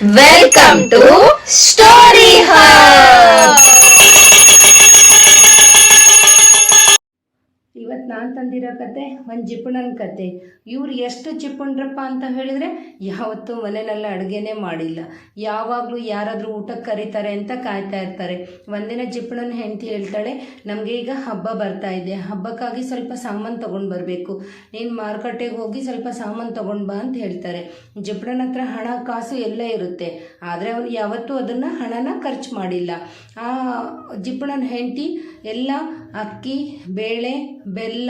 Welcome to story hub ನಾನು ತಂದಿರೋ ಕತೆ, ಒಂದು ಜಿಪುಣನ ಕತೆ. ಇವ್ರು ಎಷ್ಟು ಜಿಪುಣ್ರಪ್ಪ ಅಂತ ಹೇಳಿದರೆ, ಯಾವತ್ತೂ ಮನೆಯಲ್ಲ ಅಡುಗೆನೇ ಮಾಡಿಲ್ಲ. ಯಾವಾಗಲೂ ಯಾರಾದರೂ ಊಟಕ್ಕೆ ಕರೀತಾರೆ ಅಂತ ಕಾಯ್ತಾ ಇರ್ತಾರೆ. ಒಂದಿನ ಜಿಪುಣನ ಹೆಂಡತಿ ಹೇಳ್ತಾಳೆ, ನಮಗೆ ಈಗ ಹಬ್ಬ ಬರ್ತಾ ಇದೆ. ಹಬ್ಬಕ್ಕಾಗಿ ಸ್ವಲ್ಪ ಸಾಮಾನು ತೊಗೊಂಡು ಬರಬೇಕು. ನೀನು ಮಾರುಕಟ್ಟೆಗೆ ಹೋಗಿ ಸ್ವಲ್ಪ ಸಾಮಾನು ತೊಗೊಂಡು ಬಾ ಅಂತ ಹೇಳ್ತಾರೆ. ಜಿಪುಣನ ಹತ್ರ ಹಣ, ಕಾಸು ಎಲ್ಲ ಇರುತ್ತೆ. ಆದರೆ ಅವನು ಯಾವತ್ತೂ ಅದನ್ನು ಹಣನ ಖರ್ಚು ಮಾಡಿಲ್ಲ. ಆ ಜಿಪುಣನ ಹೆಂಡತಿ, ಎಲ್ಲ ಅಕ್ಕಿ, ಬೇಳೆ, ಬೆಲ್ಲ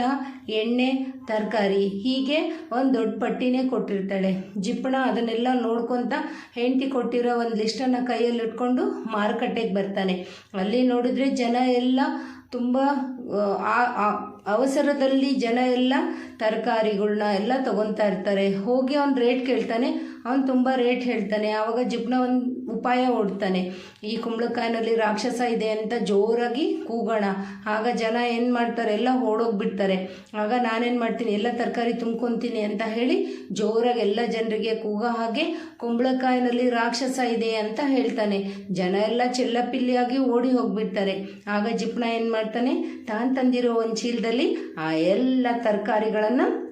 ಎಣ್ಣೆ, ತರಕಾರಿ, ಹೀಗೆ ಒಂದು ದೊಡ್ಡ ಪಟ್ಟಿನೇ ಕೊಟ್ಟಿರ್ತಾಳೆ. ಜಿಪ್ಪಣ ಅದನ್ನೆಲ್ಲ ನೋಡ್ಕೊತ ಹೆಂಡತಿ ಕೊಟ್ಟಿರೋ ಒಂದು ಲಿಸ್ಟನ್ನು ಕೈಯಲ್ಲಿ ಇಟ್ಕೊಂಡು ಮಾರುಕಟ್ಟೆಗೆ ಬರ್ತಾನೆ. ಅಲ್ಲಿ ನೋಡಿದ್ರೆ ಜನ ಎಲ್ಲ ತುಂಬ, ಆ- ಅವಸರದಲ್ಲಿ ಜನ ಎಲ್ಲ ತರಕಾರಿಗಳನ್ನ ಎಲ್ಲ ತಗೊತಾ ಇರ್ತಾರೆ. ಹೋಗಿ ಅವ್ನು ರೇಟ್ ಕೇಳ್ತಾನೆ. ಅವ್ನು ತುಂಬ ರೇಟ್ ಹೇಳ್ತಾನೆ. ಆವಾಗ ಜಿಪ್ನ ಒಂದು ಉಪಾಯ ಓಡ್ತಾನೆ. ಈ ಕುಂಬಳಕಾಯಿನಲ್ಲಿ ರಾಕ್ಷಸ ಇದೆ ಅಂತ ಜೋರಾಗಿ ಕೂಗೋಣ. ಆಗ ಜನ ಏನು ಮಾಡ್ತಾರೆ? ಎಲ್ಲ ಓಡೋಗ್ಬಿಡ್ತಾರೆ. ಆಗ ನಾನೇನು ಮಾಡ್ತೀನಿ? ಎಲ್ಲ ತರಕಾರಿ ತುಂಬ್ಕೊತೀನಿ ಅಂತ ಹೇಳಿ ಜೋರಾಗಿ ಎಲ್ಲ ಜನರಿಗೆ ಕೂಗೋ ಹಾಗೆ ಕುಂಬಳಕಾಯಿನಲ್ಲಿ ರಾಕ್ಷಸ ಇದೆ ಅಂತ ಹೇಳ್ತಾನೆ. ಜನ ಎಲ್ಲ ಚೆಲ್ಲಪಿಲ್ಲಿಯಾಗಿ ಓಡಿ ಹೋಗ್ಬಿಡ್ತಾರೆ. ಆಗ ಜಿಪ್ನ ಏನು ಮಾಡ್ತಾನೆ? ತಾನು ತಂದಿರೋ ಒಂದು ಚೀಲದಲ್ಲಿ ಆ ಎಲ್ಲ ತರಕಾರಿಗಳನ್ನು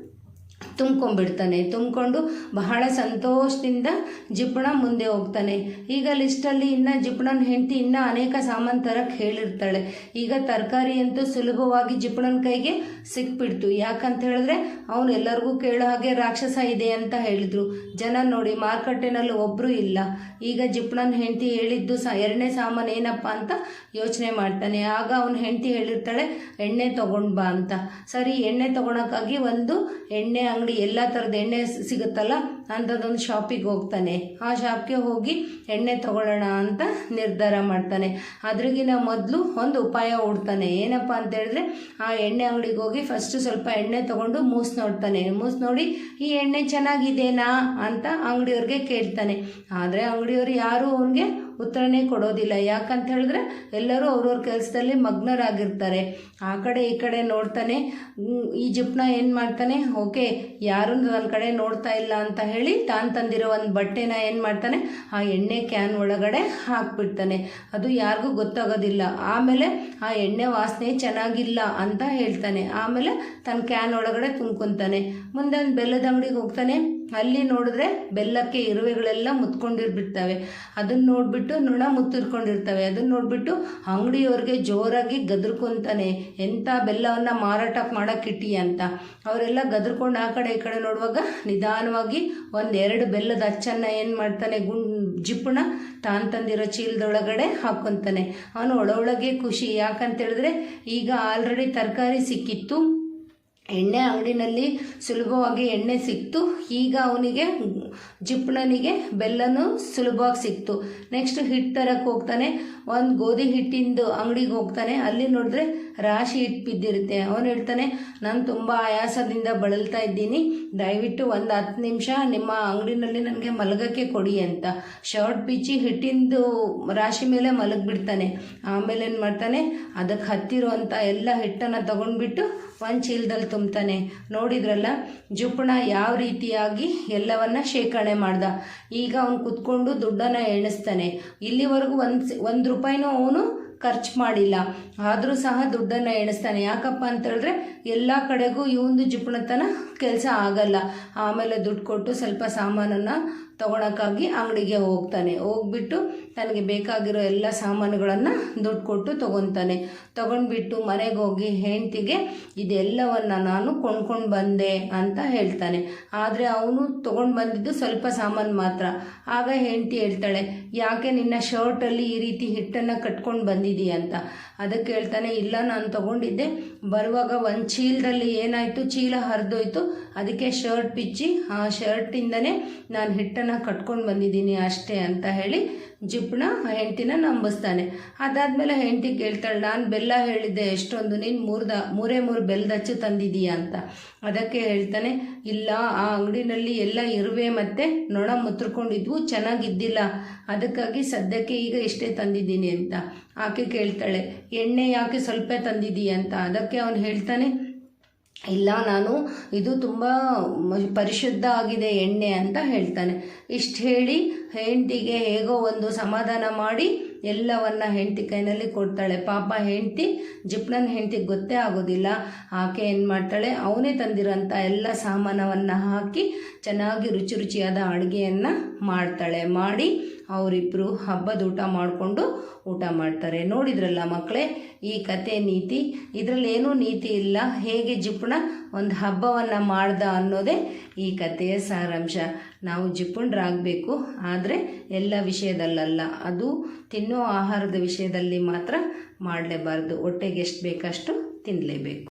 ತುಂಬ್ಕೊಂಡ್ಬಿಡ್ತಾನೆ. ತುಂಬಿಕೊಂಡು ಬಹಳ ಸಂತೋಷದಿಂದ ಜಿಪುಣ ಮುಂದೆ ಹೋಗ್ತಾನೆ. ಈಗ ಲಿಸ್ಟಲ್ಲಿ ಇನ್ನು ಜಿಪುಣನ ಹೆಂಡತಿ ಇನ್ನೂ ಅನೇಕ ಸಾಮಾನು ತರಕ್ಕೆ ಹೇಳಿರ್ತಾಳೆ. ಈಗ ತರಕಾರಿ ಅಂತೂ ಸುಲಭವಾಗಿ ಜಿಪುಣನ ಕೈಗೆ ಸಿಕ್ಬಿಡ್ತು. ಯಾಕಂತ ಹೇಳಿದ್ರೆ ಅವನು ಎಲ್ಲರಿಗೂ ಕೇಳೋ ಹಾಗೆ ರಾಕ್ಷಸ ಇದೆ ಅಂತ ಹೇಳಿದ್ರು. ಜನ ನೋಡಿ ಮಾರುಕಟ್ಟೆನಲ್ಲಿ ಒಬ್ಬರು ಇಲ್ಲ. ಈಗ ಜಿಪುಣನ ಹೆಂಡತಿ ಹೇಳಿದ್ದು ಸಹ ಎರಡನೇ ಸಾಮಾನು ಏನಪ್ಪ ಅಂತ ಯೋಚನೆ ಮಾಡ್ತಾನೆ. ಆಗ ಅವನ ಹೆಂಡತಿ ಹೇಳಿರ್ತಾಳೆ, ಎಣ್ಣೆ ತಗೊಂಡು ಬಾ ಅಂತ. ಸರಿ, ಎಣ್ಣೆ ತೊಗೊಳಕ್ಕಾಗಿ ಒಂದು ಎಣ್ಣೆ ಎಲ್ಲ ಥರದ ಎಣ್ಣೆ ಸಿಗುತ್ತಲ್ಲ, ಅಂಥದ್ದೊಂದು ಶಾಪಿಗೆ ಹೋಗ್ತಾನೆ. ಆ ಶಾಪ್ಗೆ ಹೋಗಿ ಎಣ್ಣೆ ತಗೊಳ್ಳೋಣ ಅಂತ ನಿರ್ಧಾರ ಮಾಡ್ತಾನೆ. ಅದ್ರಿಗಿನ ಮೊದಲು ಒಂದು ಉಪಾಯ ಹುಡ್ತಾನೆ. ಏನಪ್ಪ ಅಂತ ಹೇಳಿದ್ರೆ, ಆ ಎಣ್ಣೆ ಅಂಗಡಿಗೆ ಹೋಗಿ ಫಸ್ಟು ಸ್ವಲ್ಪ ಎಣ್ಣೆ ತಗೊಂಡು ಮೂಸ್ ನೋಡ್ತಾನೆ. ಮೂಸ್ ನೋಡಿ, ಈ ಎಣ್ಣೆ ಚೆನ್ನಾಗಿದೆನಾ? ಅಂತ ಅಂಗಡಿಯವ್ರಿಗೆ ಕೇಳ್ತಾನೆ. ಆದರೆ ಅಂಗಡಿಯವರು ಯಾರೂ ಅವನಿಗೆ ಉತ್ತರನೇ ಕೊಡೋದಿಲ್ಲ. ಯಾಕಂತ ಹೇಳಿದ್ರೆ ಎಲ್ಲರೂ ಅವ್ರವ್ರ ಕೆಲಸದಲ್ಲಿ ಮಗ್ನರಾಗಿರ್ತಾರೆ. ಆ ಕಡೆ ಈ ಕಡೆ ನೋಡ್ತಾನೆ ಈ ಜಿಪ್ನ ಏನು ಮಾಡ್ತಾನೆ? ಓಕೆ, ಯಾರು ನನ್ನ ಕಡೆ ನೋಡ್ತಾ ಇಲ್ಲ ಅಂತ ಹೇಳಿ ತಾನು ತಂದಿರೋ ಒಂದು ಬಟ್ಟೆನ ಏನು ಮಾಡ್ತಾನೆ? ಆ ಎಣ್ಣೆ ಕ್ಯಾನ್ ಒಳಗಡೆ ಹಾಕ್ಬಿಡ್ತಾನೆ. ಅದು ಯಾರಿಗೂ ಗೊತ್ತಾಗೋದಿಲ್ಲ. ಆಮೇಲೆ ಆ ಎಣ್ಣೆ ವಾಸನೆ ಚೆನ್ನಾಗಿಲ್ಲ ಅಂತ ಹೇಳ್ತಾನೆ. ಆಮೇಲೆ ತನ್ನ ಕ್ಯಾನ್ ಒಳಗಡೆ ತುಂಬ್ಕೊತಾನೆ. ಮುಂದೆ ಒಂದು ಬೆಲ್ಲದ ಅಂಗಡಿಗೆ ಹೋಗ್ತಾನೆ. ಅಲ್ಲಿ ನೋಡಿದ್ರೆ ಬೆಲ್ಲಕ್ಕೆ ಇರುವೆಗಳೆಲ್ಲ ಮುತ್ಕೊಂಡಿರ್ಬಿಡ್ತವೆ. ಅದನ್ನ ನೋಡಿಬಿಟ್ಟು ನೊಣ ಮುತ್ತಿರ್ಕೊಂಡಿರ್ತವೆ. ಅದನ್ನ ನೋಡಿಬಿಟ್ಟು ಅಂಗಡಿಯವ್ರಿಗೆ ಜೋರಾಗಿ ಗದ್ರಕೊಂತಾನೆ ಎಂಥ ಬೆಲ್ಲವನ್ನು ಮಾರಾಟ ಮಾಡೋಕ್ಕಿಟ್ಟಿ ಅಂತ? ಅವರೆಲ್ಲ ಗದ್ರಕೊಂಡು ಆ ಕಡೆ ಈ ಕಡೆ ನೋಡುವಾಗ ನಿಧಾನವಾಗಿ ಒಂದೆರಡು ಬೆಲ್ಲದ ಅಚ್ಚನ್ನು ಏನು ಮಾಡ್ತಾನೆ, ಗುಂಡ್ ಜಿಪ್ಪುಣ ತಾನು ತಂದಿರೋ ಚೀಲದೊಳಗಡೆ ಹಾಕ್ಕೊತಾನೆ ಅವನು ಒಳೊಳಗೆ ಖುಷಿ. ಯಾಕಂತ ಹೇಳಿದ್ರೆ ಈಗ ಆಲ್ರೆಡಿ ತರಕಾರಿ ಸಿಕ್ಕಿತ್ತು. ಎಣ್ಣೆ ಅಂಗಡಿನಲ್ಲಿ ಸುಲಭವಾಗಿ ಎಣ್ಣೆ ಸಿಕ್ತು. ಈಗ ಅವನಿಗೆ ಜಿಪ್ಣನಿಗೆ ಬೆಲ್ಲನೂ ಸುಲಭವಾಗಿ ಸಿಕ್ತು. ನೆಕ್ಸ್ಟ್ ಹಿಟ್ಟು ತರಕ್ಕೆ ಹೋಗ್ತಾನೆ. ಒಂದು ಗೋಧಿ ಹಿಟ್ಟಿಂದು ಅಂಗಡಿಗೆ ಹೋಗ್ತಾನೆ. ಅಲ್ಲಿ ನೋಡಿದ್ರೆ ರಾಶಿ ಹಿಟ್ಟು ಬಿದ್ದಿರುತ್ತೆ. ಅವನು ಹೇಳ್ತಾನೆ, ನಾನು ತುಂಬ ಆಯಾಸದಿಂದ ಬಳಲ್ತಾ ಇದ್ದೀನಿ. ದಯವಿಟ್ಟು ಒಂದು ಹತ್ತು ನಿಮಿಷ ನಿಮ್ಮ ಅಂಗಡಿನಲ್ಲಿ ನನಗೆ ಮಲಗಕ್ಕೆ ಕೊಡಿ ಅಂತ. ಶರ್ಟ್ ಬಿಚ್ಚಿ ಹಿಟ್ಟಿಂದು ರಾಶಿ ಮೇಲೆ ಮಲಗಿಬಿಡ್ತಾನೆ. ಆಮೇಲೆ ಏನು ಮಾಡ್ತಾನೆ ಅದಕ್ಕೆ ಹತ್ತಿರುವಂಥ ಎಲ್ಲ ಹಿಟ್ಟನ್ನು ತಗೊಂಡ್ಬಿಟ್ಟು ಒಂದು ಚೀಲದಲ್ಲಿ ತುಂಬ್ತಾನೆ. ನೋಡಿದ್ರಲ್ಲ ಜುಪ್ಪಣ ಯಾವ ರೀತಿಯಾಗಿ ಎಲ್ಲವನ್ನ ಶೇಖರಣೆ ಮಾಡ್ದ. ಈಗ ಅವನು ಕುತ್ಕೊಂಡು ದುಡ್ಡನ್ನು ಎಣಿಸ್ತಾನೆ. ಇಲ್ಲಿವರೆಗೂ ಒಂದು ಒಂದು ರೂಪಾಯಿನೂ ಅವನು ಖರ್ಚು ಮಾಡಿಲ್ಲ. ಆದರೂ ಸಹ ದುಡ್ಡನ್ನು ಎಣಿಸ್ತಾನೆ. ಯಾಕಪ್ಪ ಅಂತ ಹೇಳಿದ್ರೆ ಎಲ್ಲ ಕಡೆಗೂ ಈ ಒಂದು ಜುಪ್ಪಣತನ ಕೆಲಸ ಆಗಲ್ಲ. ಆಮೇಲೆ ದುಡ್ಡು ಕೊಟ್ಟು ಸ್ವಲ್ಪ ಸಾಮಾನನ್ನು ತಗೊಳಕ್ಕಾಗಿ ಅಂಗಡಿಗೆ ಹೋಗ್ತಾನೆ. ಹೋಗ್ಬಿಟ್ಟು ತನಗೆ ಬೇಕಾಗಿರೋ ಎಲ್ಲ ಸಾಮಾನುಗಳನ್ನು ದುಡ್ಡು ಕೊಟ್ಟು ತೊಗೊತಾನೆ. ತೊಗೊಂಡ್ಬಿಟ್ಟು ಮನೆಗೆ ಹೋಗಿ ಹೆಂಡ್ತಿಗೆ ಇದೆಲ್ಲವನ್ನು ನಾನು ಕೊಂಡ್ಕೊಂಡು ಬಂದೆ ಅಂತ ಹೇಳ್ತಾನೆ. ಆದರೆ ಅವನು ತೊಗೊಂಡು ಬಂದಿದ್ದು ಸ್ವಲ್ಪ ಸಾಮಾನು ಮಾತ್ರ. ಆಗ ಹೆಂಡ್ತಿ ಹೇಳ್ತಾಳೆ, ಯಾಕೆ ನಿನ್ನ ಶರ್ಟಲ್ಲಿ ಈ ರೀತಿ ಹಿಟ್ಟನ್ನು ಕಟ್ಕೊಂಡು ಬಂದಿದ್ದೀಯ? ಅಂತ. ಅದಕ್ಕೆ ಹೇಳ್ತಾನೆ, ಇಲ್ಲ, ನಾನು ತೊಗೊಂಡಿದ್ದೆ. ಬರುವಾಗ ಒಂದು ಚೀಲದಲ್ಲಿ ಏನಾಯಿತು? ಚೀಲ ಹರಿದೋಯ್ತು. ಅದಕ್ಕೆ ಶರ್ಟ್ ಬಿಚ್ಚಿ, ಆ ಶರ್ಟಿಂದನೇ ನಾನು ಹಿಟ್ಟನ್ನು ಕಟ್ಕೊಂಡು ಬಂದಿದ್ದೀನಿ ಅಷ್ಟೇ ಅಂತ ಹೇಳಿ ಜಿಪ್ನ ಹೆಂಡತಿನ ನಂಬಿಸ್ತಾನೆ. ಅದಾದಮೇಲೆ ಹೆಂಡತಿ ಕೇಳ್ತಾಳೆ, ನಾನು ಬೆಲ್ಲ ಹೇಳಿದ್ದೆ, ಎಷ್ಟೊಂದು, ನೀನು ಮೂರ್ದ, ಮೂರೇ ಮೂರು ಬೆಲ್ಲದಚ್ಚು ತಂದಿದೀಯ ಅಂತ. ಅದಕ್ಕೆ ಹೇಳ್ತಾನೆ, ಇಲ್ಲ, ಆ ಅಂಗಡಿನಲ್ಲಿ ಎಲ್ಲ ಇರುವೆ ಮತ್ತು ನೊಣ ಮುತ್ರಕೊಂಡಿದ್ವು, ಚೆನ್ನಾಗಿದ್ದಿಲ್ಲ. ಅದಕ್ಕಾಗಿ ಸದ್ಯಕ್ಕೆ ಈಗ ಇಷ್ಟೇ ತಂದಿದ್ದೀನಿ ಅಂತ. ಆಕೆ ಕೇಳ್ತಾಳೆ, ಎಣ್ಣೆ ಯಾಕೆ ಸ್ವಲ್ಪ ತಂದಿದೀಯ ಅಂತ? ಅದಕ್ಕೆ ಅವನು ಹೇಳ್ತಾನೆ ಇಲ್ಲ, ನಾನು ಇದು ತುಂಬ ಪರಿಶುದ್ಧ ಆಗಿದೆ ಎಣ್ಣೆ ಅಂತ ಹೇಳ್ತಾನೆ. ಇಷ್ಟು ಹೇಳಿ ಹೆಂಡತಿಗೆ ಹೇಗೋ ಒಂದು ಸಮಾಧಾನ ಮಾಡಿ ಎಲ್ಲವನ್ನ ಹೆಂಡತಿ ಕೈನಲ್ಲಿ ಕೊಡ್ತಾಳೆ. ಪಾಪ ಹೆಂಡತಿ, ಜಿಪ್ನನ್ ಹೆಂಡತಿಗೆ ಗೊತ್ತೇ ಆಗೋದಿಲ್ಲ. ಆಕೆ ಏನು ಮಾಡ್ತಾಳೆ? ಅವನೇ ತಂದಿರೋಂಥ ಎಲ್ಲ ಸಾಮಾನವನ್ನು ಹಾಕಿ ಚೆನ್ನಾಗಿ ರುಚಿ ರುಚಿಯಾದ ಅಡುಗೆಯನ್ನು ಮಾಡ್ತಾಳೆ. ಮಾಡಿ ಅವರಿಬ್ಬರು ಹಬ್ಬದ ಊಟ ಮಾಡಿಕೊಂಡು ಊಟ ಮಾಡ್ತಾರೆ. ನೋಡಿದ್ರಲ್ಲ ಮಕ್ಕಳೇ, ಈ ಕತೆ ನೀತಿ, ಇದರಲ್ಲಿ ಏನೂ ನೀತಿ ಇಲ್ಲ. ಹೇಗೆ ಜಿಪುಣ ಒಂದು ಹಬ್ಬವನ್ನು ಮಾಡ್ದ ಅನ್ನೋದೇ ಈ ಕಥೆಯ ಸಾರಾಂಶ. ನಾವು ಜಿಪುಣರಾಗಬೇಕು ಆದರೆ ಎಲ್ಲ ವಿಷಯದಲ್ಲಲ್ಲ. ಅದು ತಿನ್ನೋ ಆಹಾರದ ವಿಷಯದಲ್ಲಿ ಮಾತ್ರ ಮಾಡಲೇಬಾರ್ದು. ಹೊಟ್ಟೆಗೆ ಎಷ್ಟು ಬೇಕಷ್ಟು ತಿನ್ನಲೇಬೇಕು